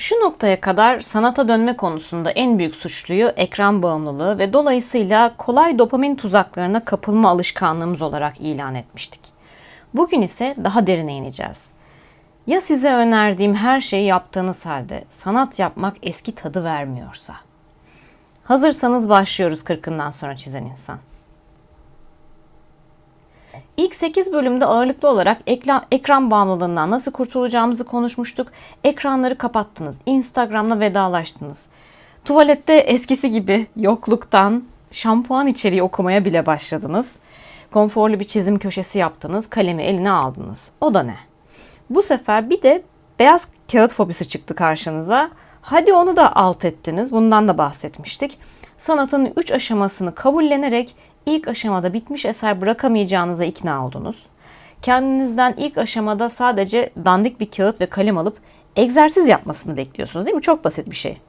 Şu noktaya kadar sanata dönme konusunda en büyük suçluyu ekran bağımlılığı ve dolayısıyla kolay dopamin tuzaklarına kapılma alışkanlığımız olarak ilan etmiştik. Bugün ise daha derine ineceğiz. Ya size önerdiğim her şeyi yaptığınız halde sanat yapmak eski tadı vermiyorsa? Hazırsanız başlıyoruz kırkından sonra çizen insan. İlk 8 bölümde ağırlıklı olarak ekran, ekran bağımlılığından nasıl kurtulacağımızı konuşmuştuk. Ekranları kapattınız. Instagram'la vedalaştınız. Tuvalette eskisi gibi yokluktan şampuan içeriği okumaya bile başladınız. Konforlu bir çizim köşesi yaptınız. Kalemi eline aldınız. O da ne? Bu sefer bir de beyaz kağıt fobisi çıktı karşınıza. Hadi onu da alt ettiniz. Bundan da bahsetmiştik. Sanatın 3 aşamasını kabullenerek ilk aşamada bitmiş eser bırakamayacağınıza ikna oldunuz. Kendinizden ilk aşamada sadece dandik bir kağıt ve kalem alıp egzersiz yapmasını bekliyorsunuz değil mi? Çok basit bir şey.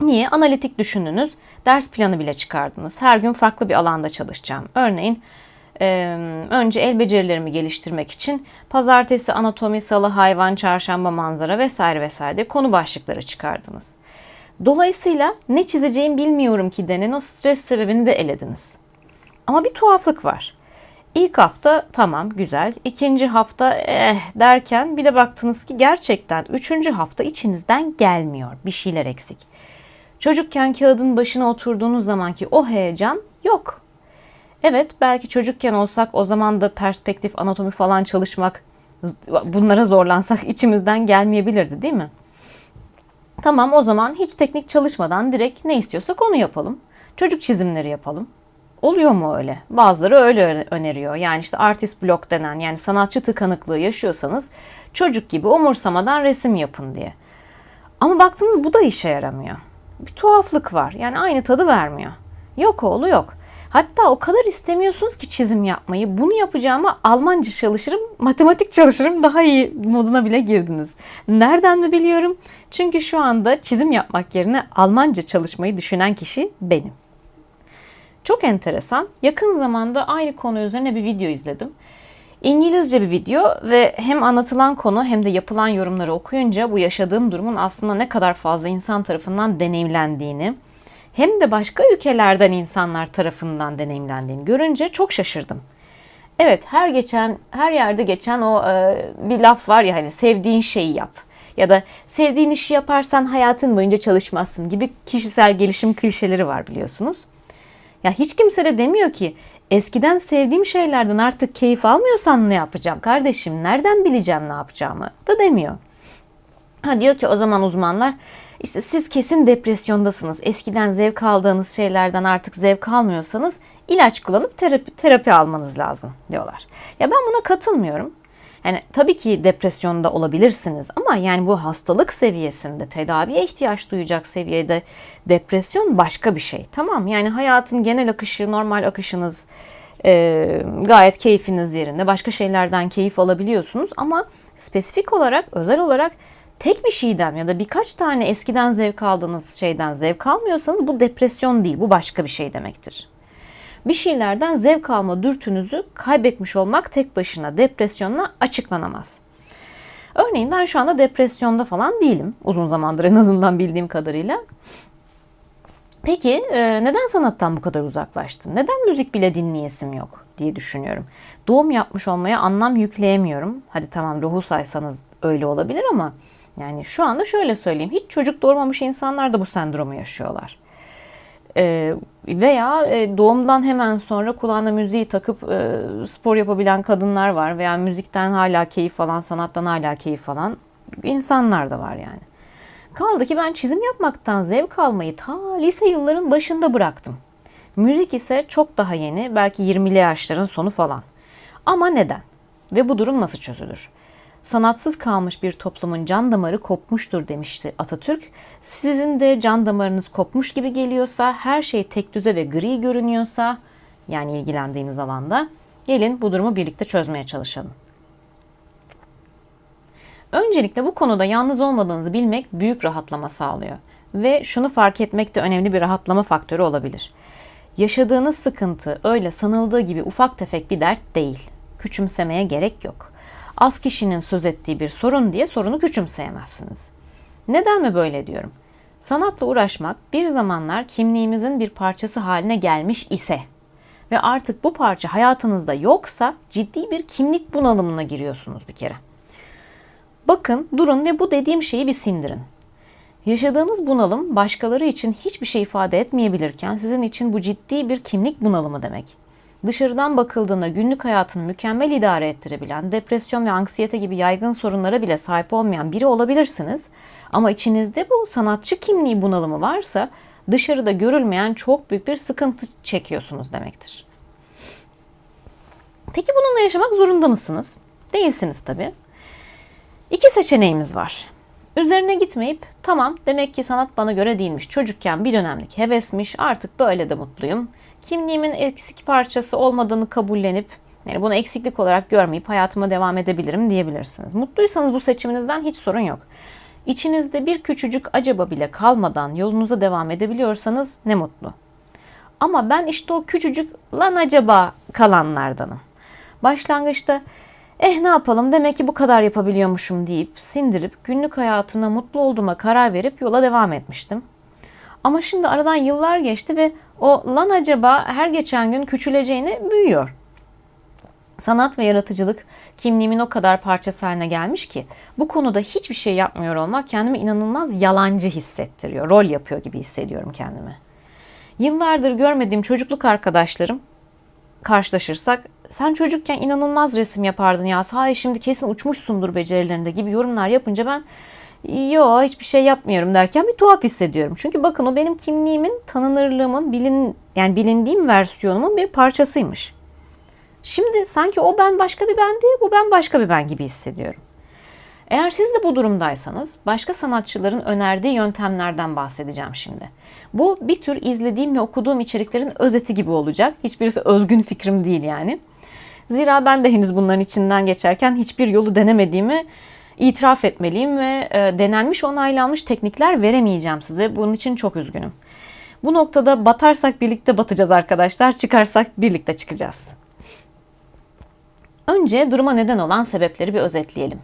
Niye? Analitik düşündünüz. Ders planı bile çıkardınız. Her gün farklı bir alanda çalışacağım. Örneğin önce el becerilerimi geliştirmek için pazartesi anatomi, salı hayvan, çarşamba manzara vesaire vesaire konu başlıkları çıkardınız. Dolayısıyla ne çizeceğim bilmiyorum ki denen o stres sebebini de elediniz. Ama bir tuhaflık var. İlk hafta tamam güzel. ikinci hafta eh derken bir de baktınız ki gerçekten üçüncü hafta içinizden gelmiyor. Bir şeyler eksik. Çocukken kağıdın başına oturduğunuz zamanki o heyecan yok. Evet belki çocukken olsak o zaman da perspektif, anatomi falan çalışmak bunlara zorlansak içimizden gelmeyebilirdi değil mi? Tamam o zaman hiç teknik çalışmadan direkt ne istiyorsak onu yapalım. Çocuk çizimleri yapalım. Oluyor mu öyle? Bazıları öyle öneriyor. Yani işte artist blok denen yani sanatçı tıkanıklığı yaşıyorsanız çocuk gibi umursamadan resim yapın diye. Ama baktınız bu da işe yaramıyor. Bir tuhaflık var. Yani aynı tadı vermiyor. Yok oğlu yok. Hatta o kadar istemiyorsunuz ki çizim yapmayı. Bunu yapacağıma Almanca çalışırım, matematik çalışırım daha iyi moduna bile girdiniz. Nereden mi biliyorum? Çünkü şu anda çizim yapmak yerine Almanca çalışmayı düşünen kişi benim. Çok enteresan. Yakın zamanda aynı konu üzerine bir video izledim. İngilizce bir video ve hem anlatılan konu hem de yapılan yorumları okuyunca bu yaşadığım durumun aslında ne kadar fazla insan tarafından deneyimlendiğini, hem de başka ülkelerden insanlar tarafından deneyimlendiğini görünce çok şaşırdım. Evet her geçen her yerde geçen o e, bir laf var ya hani sevdiğin şeyi yap ya da sevdiğin işi yaparsan hayatın boyunca çalışmazsın gibi kişisel gelişim klişeleri var biliyorsunuz. Ya hiç kimse de demiyor ki eskiden sevdiğim şeylerden artık keyif almıyorsam ne yapacağım kardeşim nereden bileceğim ne yapacağımı da demiyor. Ha diyor ki o zaman uzmanlar işte siz kesin depresyondasınız. Eskiden zevk aldığınız şeylerden artık zevk almıyorsanız ilaç kullanıp terapi, terapi almanız lazım diyorlar. Ya ben buna katılmıyorum. Yani tabii ki depresyonda olabilirsiniz ama yani bu hastalık seviyesinde tedaviye ihtiyaç duyacak seviyede depresyon başka bir şey. Tamam yani hayatın genel akışı, normal akışınız e, gayet keyfiniz yerinde. Başka şeylerden keyif alabiliyorsunuz ama spesifik olarak, özel olarak tek bir şeyden ya da birkaç tane eskiden zevk aldığınız şeyden zevk almıyorsanız bu depresyon değil, bu başka bir şey demektir. Bir şeylerden zevk alma dürtünüzü kaybetmiş olmak tek başına depresyonla açıklanamaz. Örneğin ben şu anda depresyonda falan değilim. Uzun zamandır en azından bildiğim kadarıyla. Peki e, neden sanattan bu kadar uzaklaştın? Neden müzik bile dinleyesim yok diye düşünüyorum. Doğum yapmış olmaya anlam yükleyemiyorum. Hadi tamam ruhu saysanız öyle olabilir ama yani şu anda şöyle söyleyeyim. Hiç çocuk doğurmamış insanlar da bu sendromu yaşıyorlar. Ee, veya e, doğumdan hemen sonra kulağına müziği takıp e, spor yapabilen kadınlar var. Veya müzikten hala keyif alan, sanattan hala keyif alan insanlar da var yani. Kaldı ki ben çizim yapmaktan zevk almayı ta lise yılların başında bıraktım. Müzik ise çok daha yeni, belki 20'li yaşların sonu falan. Ama neden? Ve bu durum nasıl çözülür? Sanatsız kalmış bir toplumun can damarı kopmuştur demişti Atatürk. Sizin de can damarınız kopmuş gibi geliyorsa, her şey tek düze ve gri görünüyorsa, yani ilgilendiğiniz alanda, gelin bu durumu birlikte çözmeye çalışalım. Öncelikle bu konuda yalnız olmadığınızı bilmek büyük rahatlama sağlıyor. Ve şunu fark etmek de önemli bir rahatlama faktörü olabilir. Yaşadığınız sıkıntı öyle sanıldığı gibi ufak tefek bir dert değil. Küçümsemeye gerek yok az kişinin söz ettiği bir sorun diye sorunu küçümseyemezsiniz. Neden mi böyle diyorum? Sanatla uğraşmak bir zamanlar kimliğimizin bir parçası haline gelmiş ise ve artık bu parça hayatınızda yoksa ciddi bir kimlik bunalımına giriyorsunuz bir kere. Bakın, durun ve bu dediğim şeyi bir sindirin. Yaşadığınız bunalım başkaları için hiçbir şey ifade etmeyebilirken sizin için bu ciddi bir kimlik bunalımı demek. Dışarıdan bakıldığında günlük hayatını mükemmel idare ettirebilen, depresyon ve anksiyete gibi yaygın sorunlara bile sahip olmayan biri olabilirsiniz. Ama içinizde bu sanatçı kimliği bunalımı varsa dışarıda görülmeyen çok büyük bir sıkıntı çekiyorsunuz demektir. Peki bununla yaşamak zorunda mısınız? Değilsiniz tabii. İki seçeneğimiz var. Üzerine gitmeyip tamam demek ki sanat bana göre değilmiş. Çocukken bir dönemlik hevesmiş artık böyle de mutluyum. Kimliğimin eksik parçası olmadığını kabullenip yani bunu eksiklik olarak görmeyip hayatıma devam edebilirim diyebilirsiniz. Mutluysanız bu seçiminizden hiç sorun yok. İçinizde bir küçücük acaba bile kalmadan yolunuza devam edebiliyorsanız ne mutlu. Ama ben işte o küçücük lan acaba kalanlardanım. Başlangıçta eh ne yapalım demek ki bu kadar yapabiliyormuşum deyip sindirip günlük hayatına mutlu olduğuma karar verip yola devam etmiştim. Ama şimdi aradan yıllar geçti ve o lan acaba her geçen gün küçüleceğine büyüyor. Sanat ve yaratıcılık kimliğimin o kadar parçası haline gelmiş ki bu konuda hiçbir şey yapmıyor olmak kendimi inanılmaz yalancı hissettiriyor. Rol yapıyor gibi hissediyorum kendimi. Yıllardır görmediğim çocukluk arkadaşlarım karşılaşırsak sen çocukken inanılmaz resim yapardın ya sahi şimdi kesin uçmuşsundur becerilerinde gibi yorumlar yapınca ben yo hiçbir şey yapmıyorum derken bir tuhaf hissediyorum. Çünkü bakın o benim kimliğimin, tanınırlığımın, bilin, yani bilindiğim versiyonumun bir parçasıymış. Şimdi sanki o ben başka bir ben değil, bu ben başka bir ben gibi hissediyorum. Eğer siz de bu durumdaysanız başka sanatçıların önerdiği yöntemlerden bahsedeceğim şimdi. Bu bir tür izlediğim ve okuduğum içeriklerin özeti gibi olacak. Hiçbirisi özgün fikrim değil yani. Zira ben de henüz bunların içinden geçerken hiçbir yolu denemediğimi itiraf etmeliyim ve e, denenmiş onaylanmış teknikler veremeyeceğim size. Bunun için çok üzgünüm. Bu noktada batarsak birlikte batacağız arkadaşlar, çıkarsak birlikte çıkacağız. Önce duruma neden olan sebepleri bir özetleyelim.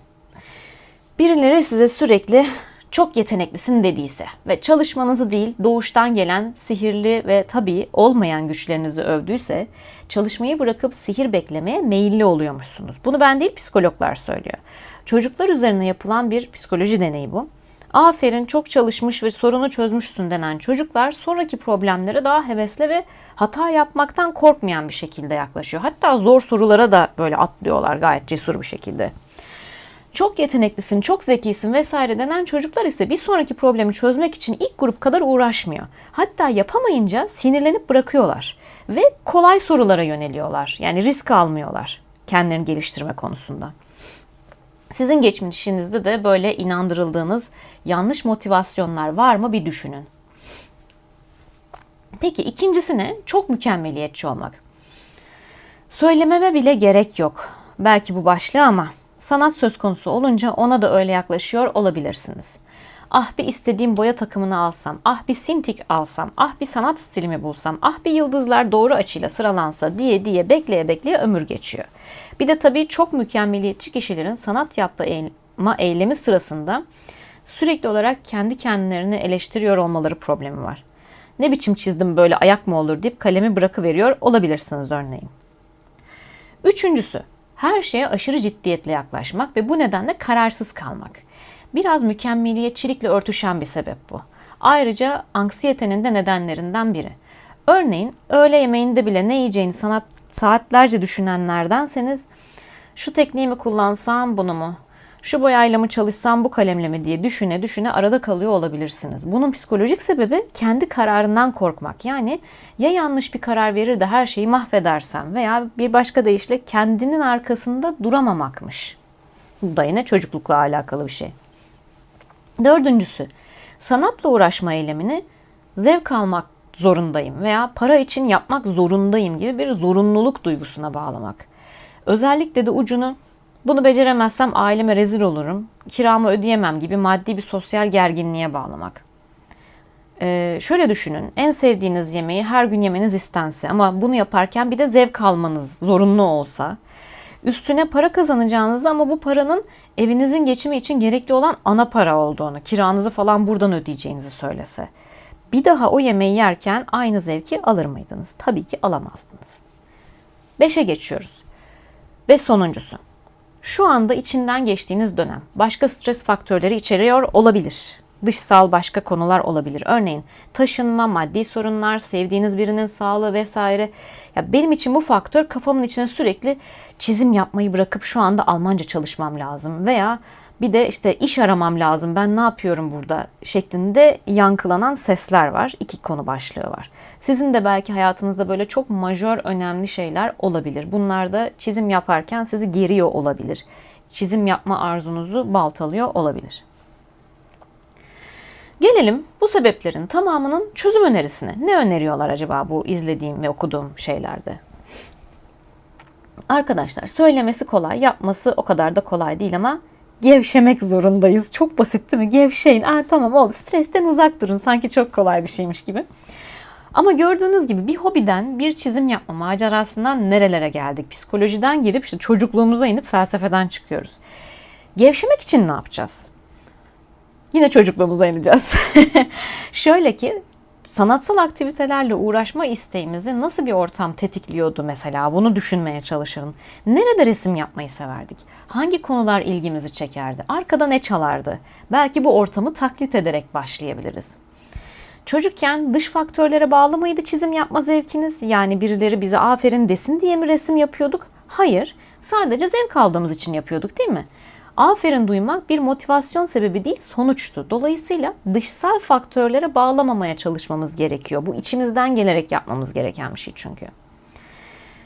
Birileri size sürekli çok yeteneklisin dediyse ve çalışmanızı değil doğuştan gelen sihirli ve tabii olmayan güçlerinizi övdüyse çalışmayı bırakıp sihir beklemeye meyilli oluyormuşsunuz. Bunu ben değil psikologlar söylüyor. Çocuklar üzerine yapılan bir psikoloji deneyi bu. Aferin çok çalışmış ve sorunu çözmüşsün denen çocuklar sonraki problemlere daha hevesli ve hata yapmaktan korkmayan bir şekilde yaklaşıyor. Hatta zor sorulara da böyle atlıyorlar gayet cesur bir şekilde. Çok yeteneklisin, çok zekisin vesaire denen çocuklar ise bir sonraki problemi çözmek için ilk grup kadar uğraşmıyor. Hatta yapamayınca sinirlenip bırakıyorlar ve kolay sorulara yöneliyorlar. Yani risk almıyorlar kendilerini geliştirme konusunda. Sizin geçmişinizde de böyle inandırıldığınız yanlış motivasyonlar var mı bir düşünün. Peki ikincisi ne? Çok mükemmeliyetçi olmak. Söylememe bile gerek yok. Belki bu başlığı ama sanat söz konusu olunca ona da öyle yaklaşıyor olabilirsiniz. Ah bir istediğim boya takımını alsam, ah bir sintik alsam, ah bir sanat stilimi bulsam, ah bir yıldızlar doğru açıyla sıralansa diye diye bekleye bekleye ömür geçiyor. Bir de tabii çok mükemmeliyetçi kişilerin sanat yapma eylemi sırasında sürekli olarak kendi kendilerini eleştiriyor olmaları problemi var. Ne biçim çizdim böyle ayak mı olur deyip kalemi bırakıveriyor olabilirsiniz örneğin. Üçüncüsü, her şeye aşırı ciddiyetle yaklaşmak ve bu nedenle kararsız kalmak. Biraz mükemmeliyetçilikle örtüşen bir sebep bu. Ayrıca anksiyetenin de nedenlerinden biri. Örneğin öğle yemeğinde bile ne yiyeceğini sanat saatlerce düşünenlerdenseniz şu tekniği mi kullansam bunu mu? Şu boyayla mı çalışsam bu kalemle mi diye düşüne düşüne arada kalıyor olabilirsiniz. Bunun psikolojik sebebi kendi kararından korkmak. Yani ya yanlış bir karar verir de her şeyi mahvedersem veya bir başka deyişle kendinin arkasında duramamakmış. Bu da yine çocuklukla alakalı bir şey. Dördüncüsü, sanatla uğraşma eylemini zevk almak zorundayım veya para için yapmak zorundayım gibi bir zorunluluk duygusuna bağlamak. Özellikle de ucunu bunu beceremezsem aileme rezil olurum, kiramı ödeyemem gibi maddi bir sosyal gerginliğe bağlamak. Ee, şöyle düşünün, en sevdiğiniz yemeği her gün yemeniz istense ama bunu yaparken bir de zevk almanız zorunlu olsa, Üstüne para kazanacağınızı ama bu paranın evinizin geçimi için gerekli olan ana para olduğunu, kiranızı falan buradan ödeyeceğinizi söylese. Bir daha o yemeği yerken aynı zevki alır mıydınız? Tabii ki alamazdınız. Beşe geçiyoruz. Ve sonuncusu. Şu anda içinden geçtiğiniz dönem başka stres faktörleri içeriyor olabilir. Dışsal başka konular olabilir. Örneğin taşınma, maddi sorunlar, sevdiğiniz birinin sağlığı vesaire. Ya benim için bu faktör kafamın içine sürekli çizim yapmayı bırakıp şu anda Almanca çalışmam lazım veya bir de işte iş aramam lazım ben ne yapıyorum burada şeklinde yankılanan sesler var. İki konu başlığı var. Sizin de belki hayatınızda böyle çok majör önemli şeyler olabilir. Bunlar da çizim yaparken sizi geriyor olabilir. Çizim yapma arzunuzu baltalıyor olabilir. Gelelim bu sebeplerin tamamının çözüm önerisine. Ne öneriyorlar acaba bu izlediğim ve okuduğum şeylerde? Arkadaşlar söylemesi kolay, yapması o kadar da kolay değil ama gevşemek zorundayız. Çok basit değil mi? Gevşeyin. Aa, tamam oldu. Stresten uzak durun. Sanki çok kolay bir şeymiş gibi. Ama gördüğünüz gibi bir hobiden, bir çizim yapma macerasından nerelere geldik? Psikolojiden girip işte çocukluğumuza inip felsefeden çıkıyoruz. Gevşemek için ne yapacağız? Yine çocukluğumuza ineceğiz. Şöyle ki sanatsal aktivitelerle uğraşma isteğimizi nasıl bir ortam tetikliyordu mesela bunu düşünmeye çalışırım. Nerede resim yapmayı severdik? Hangi konular ilgimizi çekerdi? Arkada ne çalardı? Belki bu ortamı taklit ederek başlayabiliriz. Çocukken dış faktörlere bağlı mıydı çizim yapma zevkiniz? Yani birileri bize aferin desin diye mi resim yapıyorduk? Hayır, sadece zevk aldığımız için yapıyorduk değil mi? Aferin duymak bir motivasyon sebebi değil sonuçtu. Dolayısıyla dışsal faktörlere bağlamamaya çalışmamız gerekiyor. Bu içimizden gelerek yapmamız gereken bir şey çünkü.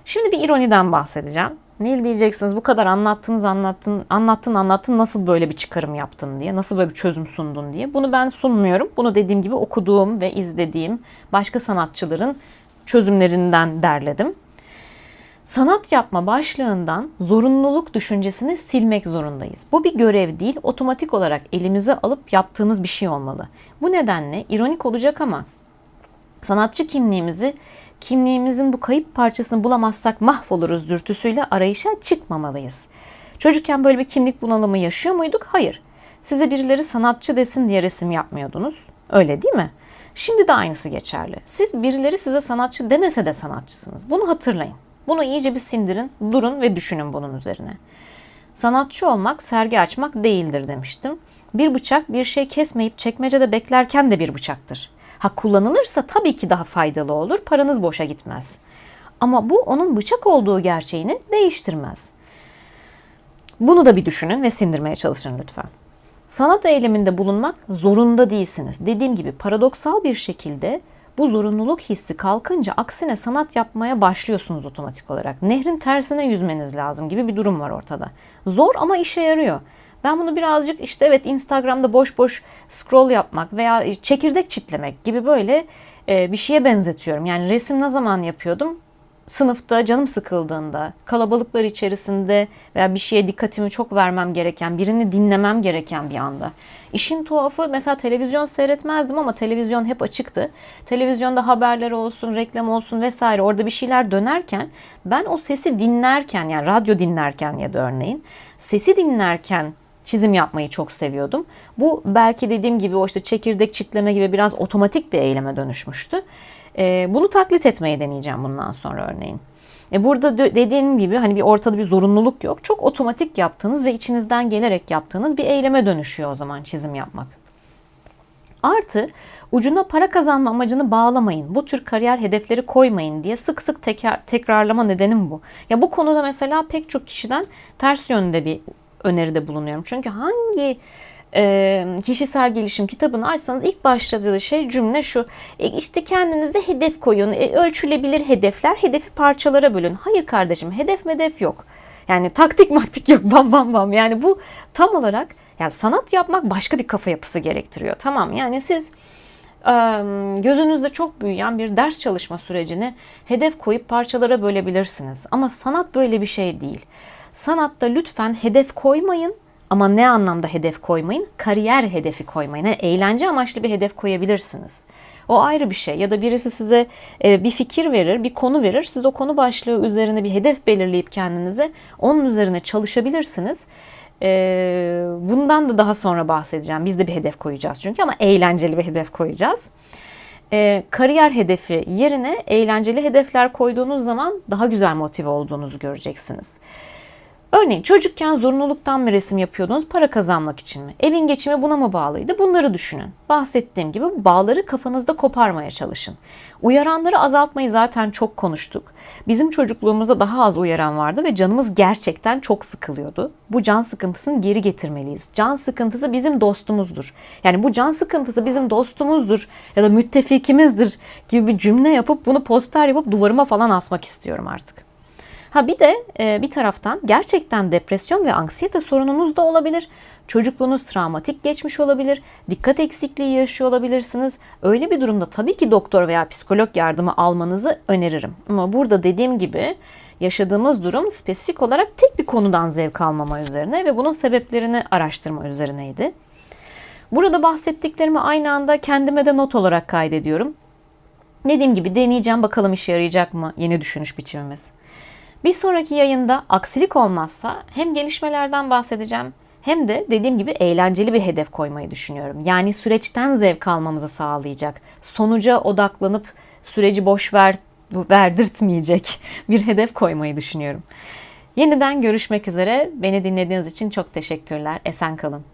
Şimdi bir ironiden bahsedeceğim. Nil diyeceksiniz bu kadar anlattınız anlattın anlattın anlattın nasıl böyle bir çıkarım yaptın diye nasıl böyle bir çözüm sundun diye. Bunu ben sunmuyorum. Bunu dediğim gibi okuduğum ve izlediğim başka sanatçıların çözümlerinden derledim. Sanat yapma başlığından zorunluluk düşüncesini silmek zorundayız. Bu bir görev değil, otomatik olarak elimize alıp yaptığımız bir şey olmalı. Bu nedenle ironik olacak ama sanatçı kimliğimizi kimliğimizin bu kayıp parçasını bulamazsak mahvoluruz dürtüsüyle arayışa çıkmamalıyız. Çocukken böyle bir kimlik bunalımı yaşıyor muyduk? Hayır. Size birileri sanatçı desin diye resim yapmıyordunuz. Öyle değil mi? Şimdi de aynısı geçerli. Siz birileri size sanatçı demese de sanatçısınız. Bunu hatırlayın. Bunu iyice bir sindirin, durun ve düşünün bunun üzerine. Sanatçı olmak sergi açmak değildir demiştim. Bir bıçak bir şey kesmeyip çekmecede beklerken de bir bıçaktır. Ha kullanılırsa tabii ki daha faydalı olur, paranız boşa gitmez. Ama bu onun bıçak olduğu gerçeğini değiştirmez. Bunu da bir düşünün ve sindirmeye çalışın lütfen. Sanat eyleminde bulunmak zorunda değilsiniz. Dediğim gibi paradoksal bir şekilde bu zorunluluk hissi kalkınca aksine sanat yapmaya başlıyorsunuz otomatik olarak. Nehrin tersine yüzmeniz lazım gibi bir durum var ortada. Zor ama işe yarıyor. Ben bunu birazcık işte evet Instagram'da boş boş scroll yapmak veya çekirdek çitlemek gibi böyle bir şeye benzetiyorum. Yani resim ne zaman yapıyordum? Sınıfta canım sıkıldığında, kalabalıklar içerisinde veya bir şeye dikkatimi çok vermem gereken, birini dinlemem gereken bir anda. İşin tuhafı mesela televizyon seyretmezdim ama televizyon hep açıktı. Televizyonda haberler olsun, reklam olsun vesaire orada bir şeyler dönerken ben o sesi dinlerken yani radyo dinlerken ya da örneğin sesi dinlerken çizim yapmayı çok seviyordum. Bu belki dediğim gibi o işte çekirdek çitleme gibi biraz otomatik bir eyleme dönüşmüştü. E, bunu taklit etmeye deneyeceğim bundan sonra örneğin. E burada dediğim gibi hani bir ortada bir zorunluluk yok. Çok otomatik yaptığınız ve içinizden gelerek yaptığınız bir eyleme dönüşüyor o zaman çizim yapmak. Artı ucuna para kazanma amacını bağlamayın. Bu tür kariyer hedefleri koymayın diye sık sık tekrar, tekrarlama nedenim bu. Ya bu konuda mesela pek çok kişiden ters yönde bir öneride bulunuyorum. Çünkü hangi e, kişisel gelişim kitabını açsanız ilk başladığı şey cümle şu. E, işte kendinize hedef koyun. E, ölçülebilir hedefler. Hedefi parçalara bölün. Hayır kardeşim hedef medef yok. Yani taktik maktik yok bam bam bam. Yani bu tam olarak yani sanat yapmak başka bir kafa yapısı gerektiriyor. Tamam yani siz gözünüzde çok büyüyen bir ders çalışma sürecini hedef koyup parçalara bölebilirsiniz. Ama sanat böyle bir şey değil. Sanatta lütfen hedef koymayın Ama ne anlamda hedef koymayın? Kariyer hedefi koymayın. Yani eğlence amaçlı bir hedef koyabilirsiniz. O ayrı bir şey. Ya da birisi size e, bir fikir verir, bir konu verir. Siz o konu başlığı üzerine bir hedef belirleyip kendinize onun üzerine çalışabilirsiniz. E, bundan da daha sonra bahsedeceğim. Biz de bir hedef koyacağız çünkü ama eğlenceli bir hedef koyacağız. E, kariyer hedefi yerine eğlenceli hedefler koyduğunuz zaman daha güzel motive olduğunuzu göreceksiniz. Örneğin çocukken zorunluluktan mı resim yapıyordunuz, para kazanmak için mi? Evin geçimi buna mı bağlıydı? Bunları düşünün. Bahsettiğim gibi bağları kafanızda koparmaya çalışın. Uyaranları azaltmayı zaten çok konuştuk. Bizim çocukluğumuzda daha az uyaran vardı ve canımız gerçekten çok sıkılıyordu. Bu can sıkıntısını geri getirmeliyiz. Can sıkıntısı bizim dostumuzdur. Yani bu can sıkıntısı bizim dostumuzdur ya da müttefikimizdir gibi bir cümle yapıp bunu poster yapıp duvarıma falan asmak istiyorum artık. Ha bir de e, bir taraftan gerçekten depresyon ve anksiyete sorununuz da olabilir. Çocukluğunuz travmatik geçmiş olabilir. Dikkat eksikliği yaşıyor olabilirsiniz. Öyle bir durumda tabii ki doktor veya psikolog yardımı almanızı öneririm. Ama burada dediğim gibi yaşadığımız durum spesifik olarak tek bir konudan zevk almama üzerine ve bunun sebeplerini araştırma üzerineydi. Burada bahsettiklerimi aynı anda kendime de not olarak kaydediyorum. Dediğim gibi deneyeceğim bakalım işe yarayacak mı yeni düşünüş biçimimiz. Bir sonraki yayında aksilik olmazsa hem gelişmelerden bahsedeceğim hem de dediğim gibi eğlenceli bir hedef koymayı düşünüyorum. Yani süreçten zevk almamızı sağlayacak. Sonuca odaklanıp süreci boş ver, verdirtmeyecek bir hedef koymayı düşünüyorum. Yeniden görüşmek üzere. Beni dinlediğiniz için çok teşekkürler. Esen kalın.